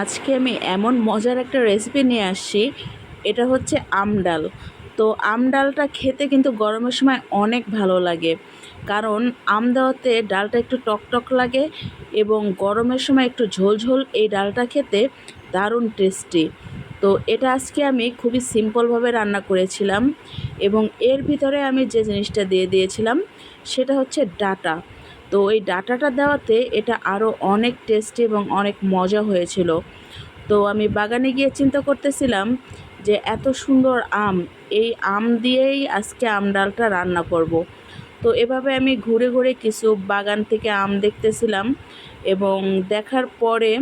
আজকে আমি এমন মজার একটা রেসিপি নিয়ে আসছি। এটা হচ্ছে আমডাল তো আমডালটা খেতে কিন্তু গরমের সময় অনেক ভালো লাগে। কারণ আম দেওয়াতে ডালটা একটু টক টক লাগে এবং গরমের সময় একটু ঝোল ঝোল এই ডালটা খেতে দারুণ টেস্টি তো এটা আজকে আমি খুবই সিম্পলভাবে রান্না করেছিলাম এবং এর ভিতরে আমি যে জিনিসটা দিয়ে দিয়েছিলাম সেটা হচ্ছে ডাটা। তো এই ডাটাটা দেওয়াতে এটা আরও অনেক টেস্টি এবং অনেক মজা হয়েছিল তো আমি বাগানে গিয়ে চিন্তা করতেছিলাম যে এত সুন্দর আম, এই আম দিয়েই আজকে আম ডালটা রান্না করব। তো এভাবে আমি ঘুরে ঘুরে কিছু বাগান থেকে আম দেখতেছিলাম এবং দেখার পরে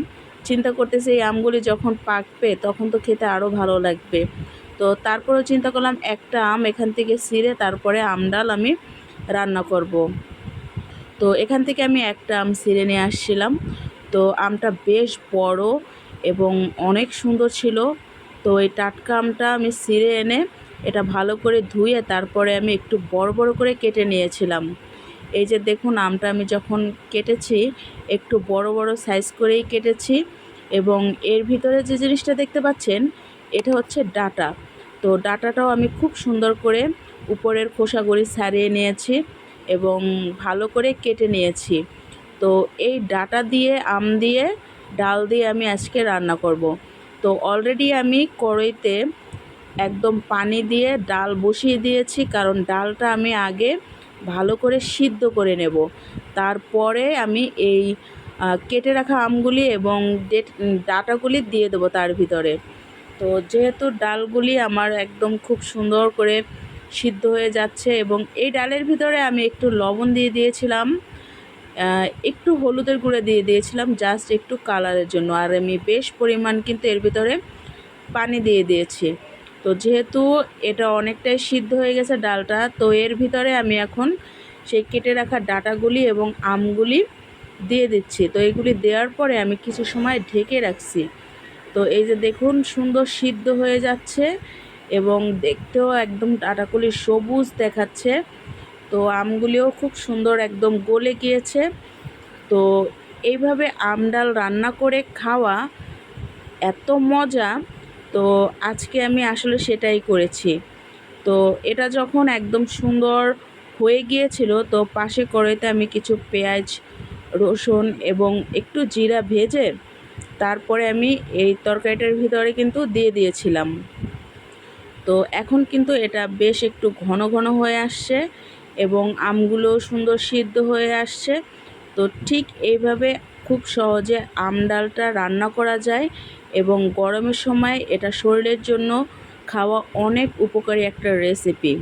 চিন্তা করতেছি এই আমগুলি যখন পাকবে তখন তো খেতে আরও ভালো লাগবে তো তারপরেও চিন্তা করলাম একটা আম এখান থেকে ছিঁড়ে তারপরে আম ডাল আমি রান্না করব। তো এখান থেকে আমি একটা আম ছিঁড়ে নিয়ে আসছিলাম। তো আমটা বেশ বড় এবং অনেক সুন্দর ছিল। তো এই টাটকা আমটা আমি ছিঁড়ে এনে এটা ভালো করে ধুয়ে তারপরে আমি একটু বড় বড় করে কেটে নিয়েছিলাম। এই যে দেখুন, আমটা আমি যখন কেটেছি, একটু বড় বড় সাইজ করেই কেটেছি এবং এর ভিতরে যে জিনিসটা দেখতে পাচ্ছেন, এটা হচ্ছে ডাটা। তো ডাটাটাও আমি খুব সুন্দর করে উপরের খোসাগুলি ছাড়িয়ে নিয়েছি। এবং ভালো করে কেটে নিয়েছি। তো এই ডাটা দিয়ে, আম দিয়ে, ডাল দিয়ে আমি আজকে রান্না করব। তো অলরেডি আমি কড়াইতে একদম পানি দিয়ে ডাল বসিয়ে দিয়েছি, কারণ ডালটা আমি আগে ভালো করে সিদ্ধ করে নেব। তারপরে আমি এই কেটে রাখা আমগুলি এবং ডাটাগুলি দিয়ে দেবো তার ভিতরে। তো যেহেতু ডালগুলি আমার একদম খুব সুন্দর করে সিদ্ধ হয়ে যাচ্ছে এবং এই ডালের ভিতরে আমি একটু লবণ দিয়ে দিয়েছিলাম একটু হলুদের গুঁড়ো দিয়ে দিয়েছিলাম জাস্ট একটু কালারের জন্য। আর আমি বেশ পরিমাণ কিন্তু এর ভিতরে পানি দিয়ে দিয়েছি। তো যেহেতু এটা অনেকটাই সিদ্ধ হয়ে গেছে ডালটা, তো এর ভিতরে আমি এখন সেই কেটে রাখা ডাটাগুলি এবং আমগুলি দিয়ে দিচ্ছি। তো এগুলি দেওয়ার পরে আমি কিছু সময় ঢেকে রাখছি। তো এই যে দেখুন, সুন্দর সিদ্ধ হয়ে যাচ্ছে। এবং দেখতেও একদম ডাটাগুলি সবুজ দেখাচ্ছে। তো আমগুলিও খুব সুন্দর একদম গলে গিয়েছে। তো এইভাবে আম ডাল রান্না করে খাওয়া এত মজা। তো আজকে আমি আসলে সেটাই করেছি। তো এটা যখন একদম সুন্দর হয়ে গিয়েছিল, তো পাশে কড়াইতে আমি কিছু পেঁয়াজ, রসুন এবং একটু জিরা ভেজে তারপরে আমি এই তরকারিটার ভিতরে কিন্তু দিয়ে দিয়েছিলাম। তো এখন কিন্তু এটা বেশ একটু ঘন ঘন হয়ে আসছে এবং আমগুলো সুন্দর সিদ্ধ হয়ে আসছে। তো ঠিক এইভাবে খুব সহজে আম ডালটা রান্না করা যায় এবং গরমের সময় এটা শরীরের জন্য খাওয়া অনেক উপকারী একটা রেসিপি